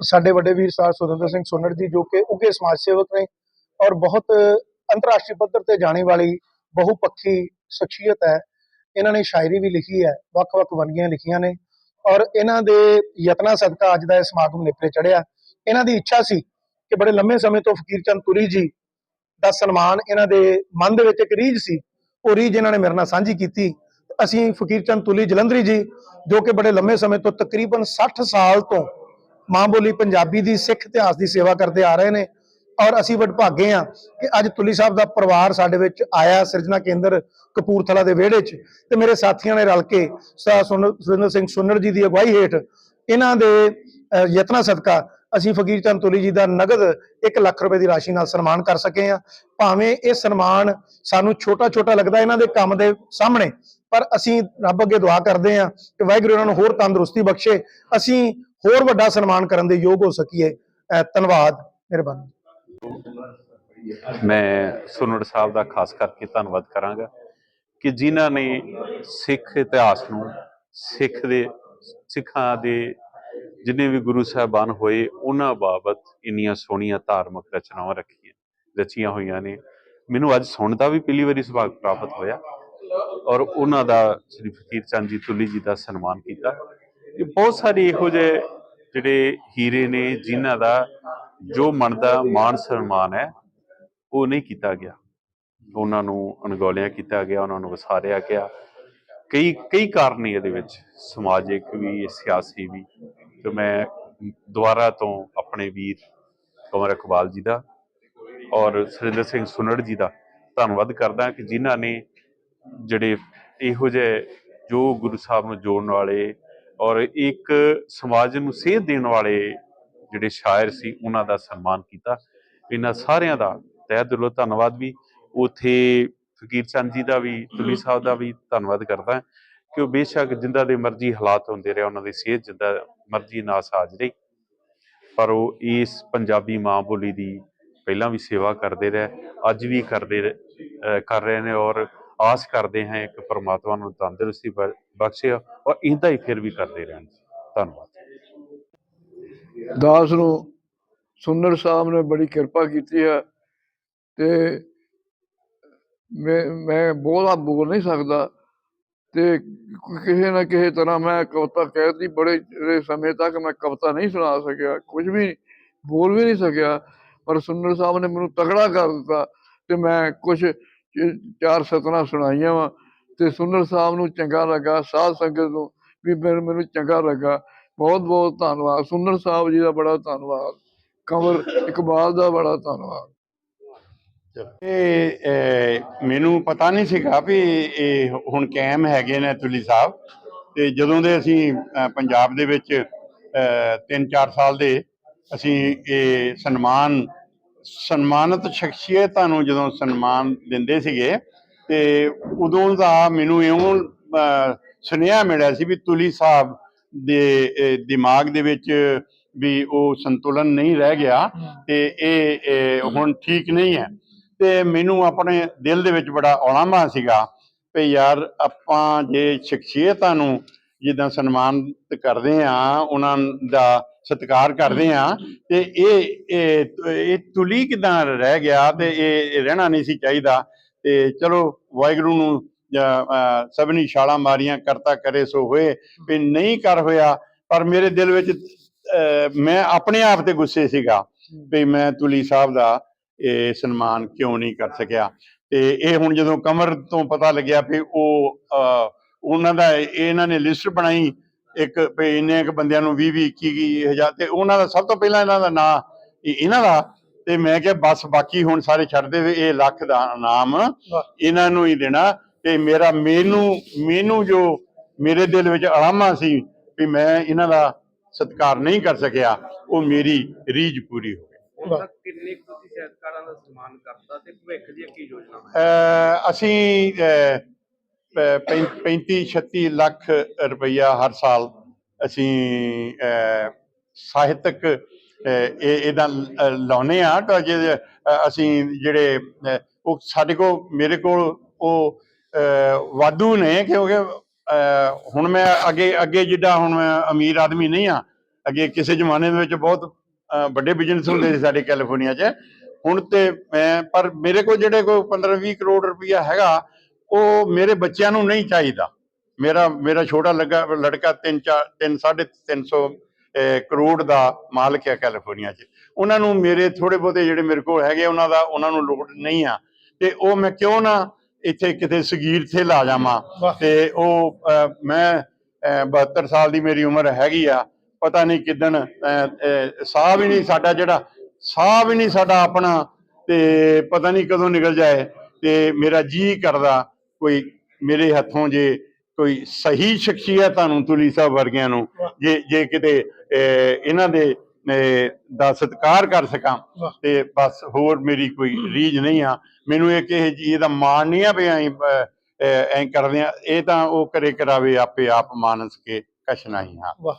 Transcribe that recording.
ਸਾਡੇ ਵੱਡੇ ਵੀਰ ਸਾਹਿਬ ਸੁਰਿੰਦਰ ਸਿੰਘ ਸੋਨੜ ਜੀ ਜੋ ਕਿ ਉੱਘੇ ਸਮਾਜ ਸੇਵਕ ਨੇ ਔਰ ਬਹੁਤ ਅੰਤਰਰਾਸ਼ਟਰੀ ਪੱਧਰ ਤੇ ਜਾਣੇ ਵਾਲੀ ਬਹੁਪੱਖੀ ਸ਼ਖਸੀਅਤ ਹੈ। ਇਹਨਾਂ ਨੇ ਸ਼ਾਇਰੀ ਵੀ ਲਿਖੀ ਹੈ ਵੱਖ-ਵੱਖ ਵੰਨਗੀਆਂ ਲਿਖੀਆਂ ਨੇ ਔਰ ਇਹਨਾਂ ਦੇ ਯਤਨਾਂ ਸਦਕਾ ਅੱਜ ਦਾ ਇਹ ਸਮਾਗਮ ਨੇਪਰੇ ਚੜਿਆ ਇਹਨਾਂ ਦੀ ਇੱਛਾ ਸੀ ਕਿ ਬੜੇ ਲੰਮੇ ਸਮੇਂ ਤੋਂ ਫਕੀਰ ਚੰਦ ਤੁਰੀ ਜੀ ਦਾ ਸਨਮਾਨ ਇਹਨਾਂ ਦੇ ਮਨ ਦੇ ਵਿੱਚ ਇੱਕ ਰੀਝ ਸੀ। ਉਹ ਰੀਝ ਇਹਨਾਂ ਨੇ ਮੇਰੇ ਨਾਲ ਸਾਂਝੀ ਕੀਤੀ। ਅਸੀਂ ਫਕੀਰ ਚੰਦ ਤੁਲੀ ਜਲੰਧਰੀ ਜੀ ਜੋ ਕਿ ਬੜੇ ਲੰਮੇ ਸਮੇਂ ਤੋਂ ਤਕਰੀਬਨ 60 ਸਾਲ ਤੋਂ ਮਾਂ ਬੋਲੀ ਪੰਜਾਬੀ ਦੀ ਸਿੱਖ ਇਤਿਹਾਸ ਦੀ ਸੇਵਾ ਕਰਦੇ ਆ ਰਹੇ ਨੇ। ਔਰ ਅਸੀਂ ਵਡਭਾਗੇ ਆ ਕਿ ਅੱਜ ਤੁਲੀ ਸਾਹਿਬ ਦਾ ਪਰਿਵਾਰ ਸਾਡੇ ਵਿੱਚ ਆਇਆ ਸਿਰਜਣਾ ਕੇਂਦਰ ਕਪੂਰਥਲਾ ਦੇ ਵਿਹੜੇ 'ਚ। ਤੇ ਮੇਰੇ ਸਾਥੀਆਂ ਨੇ ਰਲ ਕੇ ਸੁਰਿੰਦਰ ਸਿੰਘ ਸੁੰਨੜ ਜੀ ਦੀ ਅਗਵਾਈ ਹੇਠ ਇਹਨਾਂ ਦੇ ਅਹ, ਯਤਨਾਂ ਸਦਕਾ ਅਸੀਂ ਫਕੀਰ ਚੰਦ ਤੁਲੀ ਜੀ ਦਾ ਨਗਦ 1 ਲੱਖ ਰੁਪਏ ਦੀ ਰਾਸ਼ੀ ਨਾਲ ਸਨਮਾਨ ਕਰ ਸਕੇ ਆ ਭਾਵੇਂ ਇਹ ਸਨਮਾਨ ਸਾਨੂੰ ਛੋਟਾ ਛੋਟਾ ਲੱਗਦਾ ਇਹਨਾਂ ਦੇ ਕੰਮ ਦੇ ਸਾਹਮਣੇ ਪਰ ਅਸੀਂ ਰੱਬ ਅੱਗੇ ਦੁਆ ਕਰਦੇ ਆ ਕਿ ਵਾਹਿਗੁਰੂ ਇਹਨਾਂ ਨੂੰ ਹੋਰ ਤੰਦਰੁਸਤੀ ਬਖਸ਼ੇ। ਅਸੀਂ ਹੋਰ ਵੱਡਾ ਸਨਮਾਨ ਕਰਨ ਦੇ ਯੋਗ ਹੋ ਸਕੀਏ। ਧੰਨਵਾਦ ਮਿਹਰਬਾਨੀ ਮੈਂ ਸੁਨੜ ਸਾਹਿਬ ਦਾ ਖਾਸ ਕਰਕੇ ਧੰਨਵਾਦ ਕਰਾਂਗਾ ਕਿ ਜਿਨ੍ਹਾਂ ਨੇ ਸਿੱਖ ਇਤਿਹਾਸ ਨੂੰ, ਸਿੱਖ ਦੇ, ਸਿੱਖਾਂ ਦੇ ਜਿੰਨੇ ਵੀ ਗੁਰੂ ਸਾਹਿਬਾਨ ਹੋਏ, ਉਹਨਾਂ ਬਾਬਤ ਇੰਨੀਆਂ ਸੋਹਣੀਆਂ ਧਾਰਮਿਕ ਰਚਨਾਵਾਂ ਰੱਖੀਆਂ, ਰਚੀਆਂ ਹੋਈਆਂ ਨੇ। ਮੈਨੂੰ ਅੱਜ ਸੁਣਨ ਦਾ ਵੀ ਪਹਿਲੀ ਵਾਰੀ ਸੁਭਾਗ ਪ੍ਰਾਪਤ ਹੋਇਆ ਔਰ ਉਹਨਾਂ ਦਾ ਸ੍ਰੀ ਫਕੀਰ ਚੰਦ ਜੀ ਤੁਲੀ ਜੀ ਦਾ ਸਨਮਾਨ ਕੀਤਾ। ਇਹ ਬਹੁਤ ਸਾਰੇ ਇਹੋ ਜਿਹੇ ਜਿਹੜੇ ਹੀਰੇ ਨੇ, ਜਿਨ੍ਹਾਂ ਦਾ ਜੋ ਮਨ ਦਾ ਮਾਣ ਸਨਮਾਨ ਹੈ, ਉਹ ਨਹੀਂ ਕੀਤਾ ਗਿਆ। ਉਹਨਾਂ ਨੂੰ ਅਣਗੌਲਿਆ ਕੀਤਾ ਗਿਆ, ਉਹਨਾਂ ਨੂੰ ਵਸਾਰਿਆ ਗਿਆ। ਕਈ ਕਈ ਕਾਰਨ ਨੇ ਇਹਦੇ ਵਿੱਚ। ਸਮਾਜਿਕ ਵੀ, ਸਿਆਸੀ ਵੀ। ਤੇ ਮੈਂ ਦੁਬਾਰਾ ਤੋਂ ਆਪਣੇ ਵੀਰ ਕੰਵਰ ਇਕਬਾਲ ਜੀ ਦਾ ਔਰ ਸੁਰਿੰਦਰ ਸਿੰਘ ਸੁਨੜ ਜੀ ਦਾ ਧੰਨਵਾਦ ਕਰਦਾ ਕਿ ਜਿਨ੍ਹਾਂ ਨੇ ਜਿਹੜੇ ਇਹੋ ਜਿਹੇ ਜੋ ਗੁਰੂ ਸਾਹਿਬ ਨੂੰ ਜੋੜਨ ਵਾਲੇ ਔਰ ਇੱਕ ਸਮਾਜ ਨੂੰ ਸੇਧ ਦੇਣ ਵਾਲੇ ਜਿਹੜੇ ਸ਼ਾਇਰ ਸੀ, ਉਹਨਾਂ ਦਾ ਸਨਮਾਨ ਕੀਤਾ। ਇਹਨਾਂ ਸਾਰਿਆਂ ਦਾ ਤਹਿ ਦਿਲੋਂ ਧੰਨਵਾਦ ਵੀ। ਉਥੇ ਫਕੀਰ ਚੰਦ ਜੀ ਦਾ ਵੀ, ਤੁਲੀ ਸਾਹਿਬ ਦਾ ਵੀ ਧੰਨਵਾਦ ਕਰਦਾ ਕਿ ਉਹ ਬੇਸ਼ੱਕ ਜਿੰਦਾ ਦੇ ਮਰਜ਼ੀ ਹਾਲਾਤ ਹੁੰਦੇ ਰਹੇ, ਉਹਨਾਂ ਦੀ ਸਿਹਤ ਜਿੰਦਾ ਮਰਜ਼ੀ ਨਾ ਸਾਜ ਰਹੀ। ਪਰ ਉਹ ਇਸ ਪੰਜਾਬੀ ਮਾਂ ਬੋਲੀ ਦੀ ਪਹਿਲਾਂ ਵੀ ਸੇਵਾ ਕਰਦੇ ਰਹੇ, ਅੱਜ ਵੀ ਕਰਦੇ ਰ- ਕਰ ਰਹੇ ਨੇ ਔਰ ਆਸ ਕਰਦੇ ਹਾਂ ਇੱਕ ਪਰਮਾਤਮਾ ਨੂੰ ਤੰਦਰੁਸਤੀ ਬਖਸ਼ੇ ਔਰ ਇੰਦਾ ਹੀ ਫਿਰ ਵੀ ਕਰਦੇ ਰਹਿਣ। ਧੰਨਵਾਦ। ਦਾਸ ਨੂੰ ਸੁੰਦਰ ਸਾਹਿਬ ਨੇ ਬੜੀ ਕਿਰਪਾ ਕੀਤੀ ਹੈ ਤੇ ਮੈਂ ਮੈਂ ਬੋਲਾ ਬੋਲ ਨਹੀਂ ਸਕਦਾ ਤੇ ਕਿਸੇ ਨਾ ਕਿਸੇ ਤਰ੍ਹਾਂ ਮੈਂ ਕਵਿਤਾ ਕਹਿਤੀ ਬੜੇ ਸਮੇਂ ਤੱਕ ਮੈਂ ਕਵਿਤਾ ਨਹੀਂ ਸੁਣਾ ਸਕਿਆ, ਕੁਝ ਵੀ ਬੋਲ ਵੀ ਨਹੀਂ ਸਕਿਆ, ਪਰ ਸੁੰਦਰ ਸਾਹਿਬ ਨੇ ਮੈਨੂੰ ਤਗੜਾ ਕਰ ਦਿੱਤਾ ਤੇ ਮੈਂ ਕੁਝ ਚਾਰ ਸਤਨਾ ਸੁਣਾਈਆਂ ਵਾ ਤੇ ਸੁੰਦਰ ਸਾਹਿਬ ਨੂੰ ਚੰਗਾ ਲੱਗਾ, ਸਾਧ ਸੰਗਤ ਨੂੰ ਵੀ ਮੈਨੂੰ ਮੈਨੂੰ ਚੰਗਾ ਲੱਗਾ। ਬਹੁਤ ਬਹੁਤ ਧੰਨਵਾਦ। ਸੁੰਦਰ ਸਾਹਿਬ ਜੀ ਦਾ ਬੜਾ ਧੰਨਵਾਦ। ਕੰਵਰ ਇਕਬਾਲ ਦਾ ਬੜਾ ਧੰਨਵਾਦ। ਇਹ ਮੈਨੂੰ ਪਤਾ ਨਹੀਂ ਸੀਗਾ ਵੀ ਇਹ ਹੁਣ ਕਾਇਮ ਹੈਗੇ ਨੇ ਤੁਲੀ ਸਾਹਿਬ। ਤੇ ਜਦੋਂ ਦੇ ਅਸੀਂ ਪੰਜਾਬ ਦੇ ਵਿੱਚ 3-4 ਸਾਲ ਦੇ ਅਸੀਂ ਇਹ ਸਨਮਾਨ ਸਨਮਾਨਿਤ ਸ਼ਖਸੀਅਤਾਂ ਨੂੰ ਜਦੋਂ ਸਨਮਾਨ ਦਿੰਦੇ ਸੀਗੇ, ਤੇ ਉਦੋਂ ਦਾ ਮੈਨੂੰ ਇਉਂ ਸੁਨੇਹਾ ਮਿਲਿਆ ਸੀ ਵੀ ਤੁਲੀ ਸਾਹਿਬ ਦੇ ਦਿਮਾਗ ਦੇ ਵਿੱਚ ਵੀ ਉਹ ਸੰਤੁਲਨ ਨਹੀਂ ਰਹਿ ਗਿਆ ਤੇ ਇਹ ਹੁਣ ਠੀਕ ਨਹੀਂ ਹੈ। ਤੇ ਮੈਨੂੰ ਆਪਣੇ ਦਿਲ ਦੇ ਵਿੱਚ ਬੜਾ ਔਲਾਮਾ ਸੀਗਾ ਵੀ ਯਾਰ ਆਪਾਂ ਜੇ ਸ਼ਖਸੀਅਤਾਂ ਨੂੰ ਜਿੱਦਾਂ ਸਨਮਾਨਿਤ ਕਰਦੇ ਆ ਉਹਨਾਂ ਦਾ ਸਤਿਕਾਰ ਕਰਦੇ ਆ ਤੇ ਇਹ ਇਹ ਤੁਲੀ ਕਿਦਾਂ ਰਹਿ ਗਿਆ ਤੇ ਇਹ ਰਹਿਣਾ ਨਹੀਂ ਸੀ ਚਾਹੀਦਾ। ਤੇ ਚਲੋ ਵਾਹਿਗੁਰੂ ਨੂੰ ਸਭਨੀ ਛਾਲਾਂ ਮਾਰੀਆਂ ਕਰਤਾ ਕਰੇ ਸੋ ਹੋਏ ਵੀ ਨਹੀਂ ਕਰ ਹੋਇਆ ਪਰ ਮੇਰੇ ਦਿਲ ਵਿੱਚ ਅਹ, ਮੈਂ ਆਪਣੇ ਆਪ ਤੇ ਗੁੱਸੇ ਸੀਗਾ ਵੀ ਮੈਂ ਤੁਲੀ ਸਾਹਿਬ ਦਾ ਇਹ ਸਨਮਾਨ ਕਿਉਂ ਨਹੀਂ ਕਰ ਸਕਿਆ। ਤੇ ਇਹ ਹੁਣ ਜਦੋਂ ਕਮਰ ਤੋਂ ਪਤਾ ਲੱਗਿਆ ਵੀ ਉਹ ਅਹ, ਉਹਨਾਂ ਦਾ ਇਹ- ਇਹਨਾਂ ਨੇ ਲਿਸਟ ਬਣਾਈ ਇੱਕ ਵੀ ਇੰਨੇ ਕੁ ਬੰਦਿਆਂ ਨੂੰ 20 20 21 ਹਜ਼ਾਰ ਤੇ ਉਹਨਾਂ ਦਾ ਸਭ ਤੋਂ ਪਹਿਲਾਂ ਇਹਨਾਂ ਦਾ ਨਾਂ ਇਹਨਾਂ ਦਾ ਤੇ ਮੈਂ ਕਿਹਾ ਬਸ ਬਾਕੀ ਹੁਣ ਸਾਰੇ ਛੱਡ ਦੇ ਇਹ ਲੱਖ ਦਾ ਨਾਮ ਇਹਨਾਂ ਨੂੰ ਹੀ ਦੇਣਾ। ਤੇ ਮੇਰਾ ਮੈਨੂੰ ਮੈਨੂੰ ਜੋ ਮੇਰੇ ਦਿਲ ਵਿੱਚ ਅਲਾਮਾ ਸੀ ਵੀ ਮੈਂ ਇਹਨਾਂ ਦਾ ਸਤਿਕਾਰ ਨਹੀਂ ਕਰ ਸਕਿਆ ਉਹ ਮੇਰੀ ਰੀਝ ਪੂਰੀ ਹੋ ਗਈ। ਹੁਣ ਤੱਕ ਕਿੰਨੇ ਕੁ ਤੁਸੀਂ ਸਾਹਿਤਕਾਰਾਂ ਦਾ ਸਨਮਾਨ ਕਰਤਾ ਤੇ ਭਵਿੱਖ ਦੀਆਂ ਕੀ ਯੋਜਨਾਵਾਂ? ਹੈ ਅਸੀਂ 35 36 ਲੱਖ ਰੁਪਈਆ ਹਰ ਸਾਲ ਅਸੀਂ ਸਾਹਿਤਕ ਇਹ, ਇਹਦਾ ਲਾਉਨੇ ਆ। ਤਾਂ ਜੇ ਅਸੀਂ ਜਿਹੜੇ ਉਹ ਸਾਡੇ ਕੋਲ, ਮੇਰੇ ਕੋਲ ਉਹ ਵਾਧੂ ਨੇ ਕਿਉਂਕਿ ਹੁਣ ਮੈਂ ਅੱਗੇ ਅੱਗੇ ਜਿੱਦਾਂ ਹੁਣ ਮੈਂ ਅਮੀਰ ਆਦਮੀ ਨਹੀਂ ਆ। ਅੱਗੇ ਕਿਸੇ ਜ਼ਮਾਨੇ ਦੇ ਵਿੱਚ ਬਹੁਤ ਵੱਡੇ ਬਿਜ਼ਨਸ ਹੁੰਦੇ ਸੀ ਸਾਡੇ ਕੈਲੀਫੋਰਨੀਆ 'ਚ। ਹੁਣ ਤੇ ਮੈਂ, ਪਰ ਮੇਰੇ ਕੋਲ ਜਿਹੜੇ ਕੋਈ 15-20 ਕਰੋੜ ਰੁਪਈਆ ਹੈਗਾ ਉਹ ਮੇਰੇ ਬੱਚਿਆਂ ਨੂੰ ਨਹੀਂ ਚਾਹੀਦਾ। ਮੇਰਾ ਮੇਰਾ ਛੋਟਾ ਲੱਗਾ ਲੜਕਾ 3 4 3 350 ਕਰੋੜ ਦਾ ਮਾਲਕ ਹੈ ਕੈਲੀਫੋਰਨੀਆ 'ਚ। ਉਹਨਾਂ ਨੂੰ ਮੇਰੇ ਥੋੜੇ ਬਹੁਤੇ ਜਿਹੜੇ ਮੇਰੇ ਕੋਲ ਹੈਗੇ ਉਹਨਾਂ ਦਾ ਉਹਨਾਂ ਨੂੰ ਲੋੜ ਨਹੀਂ ਆ। ਤੇ ਉਹ ਮੈਂ ਕਿਉਂ ਨਾ ਇੱਥੇ ਕਿਤੇ ਸਗੀਰ ਤੇ ਲਾ ਜਾਵਾਂ। ਤੇ ਉਹ ਮੈਂ ਅਹ, 72 ਸਾਲ ਦੀ ਮੇਰੀ ਉਮਰ ਹੈਗੀ ਆ। ਪਤਾ ਨਹੀਂ ਕਿਦਣ ਸਾਹ ਵੀ ਨਹੀਂ ਸਾਡਾ ਜਿਹੜਾ ਸਾਹ ਵੀ ਨਹੀਂ ਸਾਡਾ ਆਪਣਾ। ਤੇ ਪਤਾ ਨਹੀਂ ਕਦੋਂ ਨਿਕਲ ਜਾਏ। ਤੇ ਮੇਰਾ ਜੀ ਕਰਦਾ। ਕੋਈ ਮੇਰੇ ਹੱਥੋਂ ਜੇ ਕੋਈ ਸਹੀ ਸ਼ਖਸੀਅਤ ਤੁਹਾਨੂੰ ਤੁਲੀ ਸਾਹਿਬ ਵਰਗਿਆਂ ਨੂੰ ਜੇ ਜੇ ਕਿਤੇ ਇਹਨਾਂ ਦੇ ਦਾ ਸਤਿਕਾਰ ਕਰ ਸਕਾਂ। ਤੇ ਬਸ ਹੋਰ ਮੇਰੀ ਕੋਈ ਰੀਝ ਨਹੀਂ ਆ। ਮੈਨੂੰ ਇਹ ਕਿਸੇ ਚੀਜ਼ ਦਾ ਮਾਣ ਨਹੀਂ ਆ ਵੀ ਐਂ ਕਰਦੇ ਆ। ਇਹ ਤਾਂ ਉਹ ਕਰੇ ਕਰਾਵੇ ਆਪੇ ਆਪ ਮਾਨਸ ਕੇ ਕਛ ਨਹੀਂ ਹਾਂ ਵਾਹ।